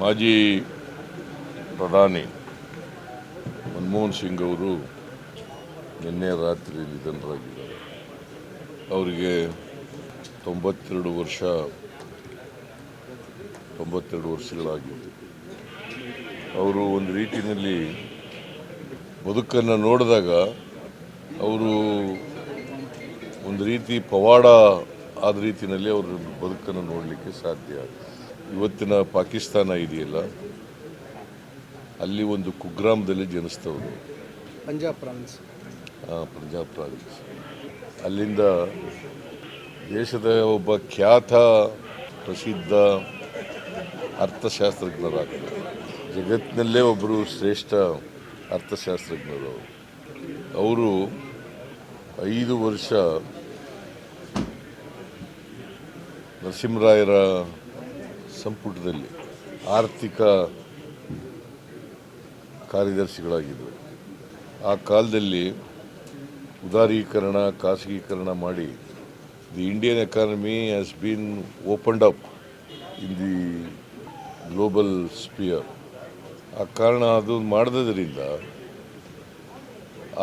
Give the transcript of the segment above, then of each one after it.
ಮಾಜಿ ಪ್ರಧಾನಿ ಮನಮೋಹನ್ ಸಿಂಗ್ ಅವರು ನಿನ್ನೆ ರಾತ್ರಿ ನಿಧನರಾಗಿದ್ದಾರೆ ಅವರಿಗೆ ತೊಂಬತ್ತೆರಡು ವರ್ಷ, ತೊಂಬತ್ತೆರಡು ವರ್ಷಗಳಾಗಿತ್ತು. ಅವರು ಒಂದು ರೀತಿಯಲ್ಲಿ ಬದುಕನ್ನು ನೋಡಿದಾಗ ಅವರು ಒಂದು ರೀತಿ ಪವಾಡ ಆದ ರೀತಿಯಲ್ಲಿ ಅವರು ಬದುಕನ್ನು ನೋಡಲಿಕ್ಕೆ ಸಾಧ್ಯ ಇವತ್ತಿನ ಪಾಕಿಸ್ತಾನ ಇದೆಯಲ್ಲ ಅಲ್ಲಿ ಒಂದು ಕುಗ್ರಾಮದಲ್ಲಿ ಜನಿಸ್ತವರು ಪಂಜಾಬ್ ಪ್ರಾವಿನ್ಸ್. ಪಂಜಾಬ್ ಪ್ರಾವಿನ್ಸ್. ಅಲ್ಲಿಂದ ದೇಶದ ಒಬ್ಬ ಖ್ಯಾತ ಪ್ರಸಿದ್ಧ ಅರ್ಥಶಾಸ್ತ್ರಜ್ಞರಾಗ್ತಾರೆ ಜಗತ್ತಿನಲ್ಲೇ ಒಬ್ಬರು ಶ್ರೇಷ್ಠ ಅರ್ಥಶಾಸ್ತ್ರಜ್ಞರು. ಅವರು ಐದು ವರ್ಷ ನರಸಿಂಹರಾಯರ ಸಂಪುಟದಲ್ಲಿ ಆರ್ಥಿಕ ಕಾರ್ಯದರ್ಶಿಗಳಾಗಿದ್ದರು. ಆ ಕಾಲದಲ್ಲಿ ಉದಾರೀಕರಣ, ಖಾಸಗೀಕರಣ ಮಾಡಿ the Indian economy has been opened up in the global sphere. ಆ ಕಾರಣ ಅದು ಮಾಡಿದ್ರಿಂದ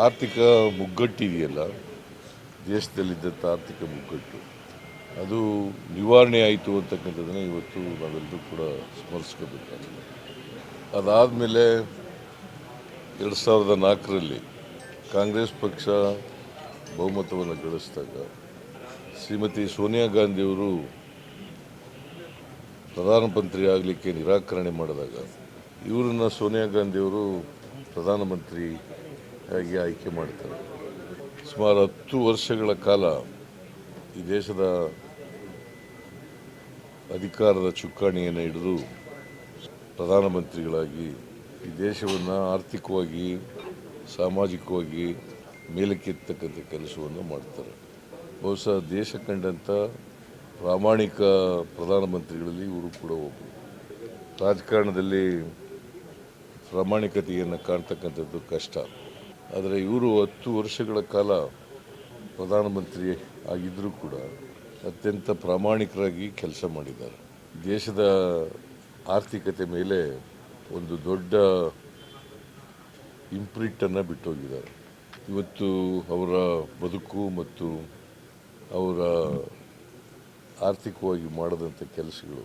ಆರ್ಥಿಕ ಮುಗ್ಗಟ್ಟಿದೆಯಲ್ಲ, ದೇಶದಲ್ಲಿದ್ದಂಥ ಆರ್ಥಿಕ ಮುಗ್ಗಟ್ಟು. ಅದು ನಿವಾರಣೆ ಆಯಿತು ಅಂತಕ್ಕಂಥದ್ದನ್ನು ಇವತ್ತು ನಾವೆಲ್ಲರೂ ಕೂಡ ಸ್ಮರಿಸ್ಕೋಬೇಕಾಗಿದೆ ಅದಾದಮೇಲೆ ಎರಡು ಸಾವಿರದ ನಾಲ್ಕರಲ್ಲಿ ಕಾಂಗ್ರೆಸ್ ಪಕ್ಷ ಬಹುಮತವನ್ನು ಗಳಿಸಿದಾಗ ಶ್ರೀಮತಿ ಸೋನಿಯಾ ಗಾಂಧಿಯವರು ಪ್ರಧಾನಮಂತ್ರಿ ಆಗಲಿಕ್ಕೆ ನಿರಾಕರಣೆ ಮಾಡಿದಾಗ ಇವರನ್ನು ಸೋನಿಯಾ ಗಾಂಧಿಯವರು ಪ್ರಧಾನಮಂತ್ರಿ ಆಗಿ ಆಯ್ಕೆ ಮಾಡ್ತಾರೆ. ಸುಮಾರು ಹತ್ತು ವರ್ಷಗಳ ಕಾಲ ಈ ದೇಶದ ಅಧಿಕಾರದ ಚುಕ್ಕಾಣಿಯನ್ನು ಹಿಡಿದು ಪ್ರಧಾನಮಂತ್ರಿಗಳಾಗಿ ಈ ದೇಶವನ್ನು ಆರ್ಥಿಕವಾಗಿ, ಸಾಮಾಜಿಕವಾಗಿ ಮೇಲಕ್ಕೆತ್ತಕ್ಕಂಥ ಕೆಲಸವನ್ನು ಮಾಡ್ತಾರೆ. ಬಹುಶಃ ದೇಶ ಕಂಡಂಥ ಪ್ರಾಮಾಣಿಕ ಪ್ರಧಾನಮಂತ್ರಿಗಳಲ್ಲಿ ಇವರು ಕೂಡ ಒಬ್ಬರು ರಾಜಕಾರಣದಲ್ಲಿ ಪ್ರಾಮಾಣಿಕತೆಯನ್ನು ಕಾಣ್ತಕ್ಕಂಥದ್ದು ಕಷ್ಟ. ಆದರೆ ಇವರು ಹತ್ತು ವರ್ಷಗಳ ಕಾಲ ಪ್ರಧಾನಮಂತ್ರಿ ಆಗಿದ್ದರೂ ಕೂಡ ಅತ್ಯಂತ ಪ್ರಾಮಾಣಿಕರಾಗಿ ಕೆಲಸ ಮಾಡಿದ್ದಾರೆ. ದೇಶದ ಆರ್ಥಿಕತೆ ಮೇಲೆ ಒಂದು ದೊಡ್ಡ ಇಂಪ್ರಿಂಟನ್ನು ಬಿಟ್ಟೋಗಿದ್ದಾರೆ. ಇವತ್ತು ಅವರ ಬದುಕು ಮತ್ತು ಅವರ ಆರ್ಥಿಕವಾಗಿ ಮಾಡದಂಥ ಕೆಲಸಗಳು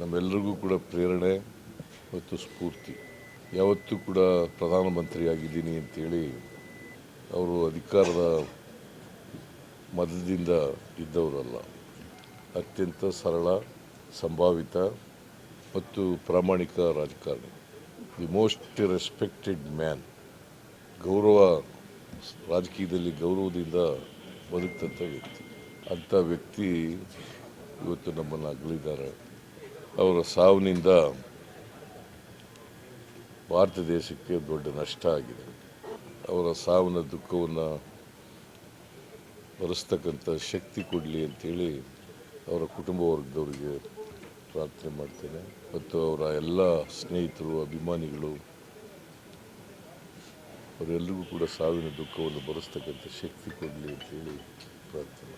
ನಮ್ಮೆಲ್ಲರಿಗೂ ಕೂಡ ಪ್ರೇರಣೆ ಮತ್ತು ಸ್ಫೂರ್ತಿ. ಯಾವತ್ತೂ ಕೂಡ ಪ್ರಧಾನಮಂತ್ರಿ ಆಗಿದ್ದೀನಿ ಅಂತೇಳಿ ಅವರು ಅಧಿಕಾರದ ಮದದಿಂದ ಇದ್ದವರಲ್ಲ. ಅತ್ಯಂತ ಸರಳ, ಸಂಭಾವಿತ ಮತ್ತು ಪ್ರಾಮಾಣಿಕ ರಾಜಕಾರಣಿ. ದಿ ಮೋಸ್ಟ್ ರೆಸ್ಪೆಕ್ಟೆಡ್ ಮ್ಯಾನ್ ಗೌರವ, ರಾಜಕೀಯದಲ್ಲಿ ಗೌರವದಿಂದ ಬದುಕ್ತಂಥ ವ್ಯಕ್ತಿ. ಅಂಥ ವ್ಯಕ್ತಿ ಇವತ್ತು ನಮ್ಮನ್ನು ಅಗಲಿದ್ದಾರೆ. ಅವರ ಸಾವಿನಿಂದ ಭಾರತ ದೇಶಕ್ಕೆ ದೊಡ್ಡ ನಷ್ಟ ಆಗಿದೆ. ಅವರ ಸಾವಿನ ದುಃಖವನ್ನು ಬರೆಸ್ತಕ್ಕಂಥ ಶಕ್ತಿ ಕೊಡಲಿ ಅಂಥೇಳಿ ಅವರ ಕುಟುಂಬ ವರ್ಗದವರಿಗೆ ಪ್ರಾರ್ಥನೆ ಮಾಡ್ತೇನೆ. ಮತ್ತು ಅವರ ಎಲ್ಲ ಸ್ನೇಹಿತರು, ಅಭಿಮಾನಿಗಳು, ಅವರೆಲ್ಲರಿಗೂ ಕೂಡ ಸಾವಿನ ದುಃಖವನ್ನು ಬರೆಸ್ತಕ್ಕಂಥ ಶಕ್ತಿ ಕೊಡಲಿ ಅಂತೇಳಿ ಪ್ರಾರ್ಥನೆ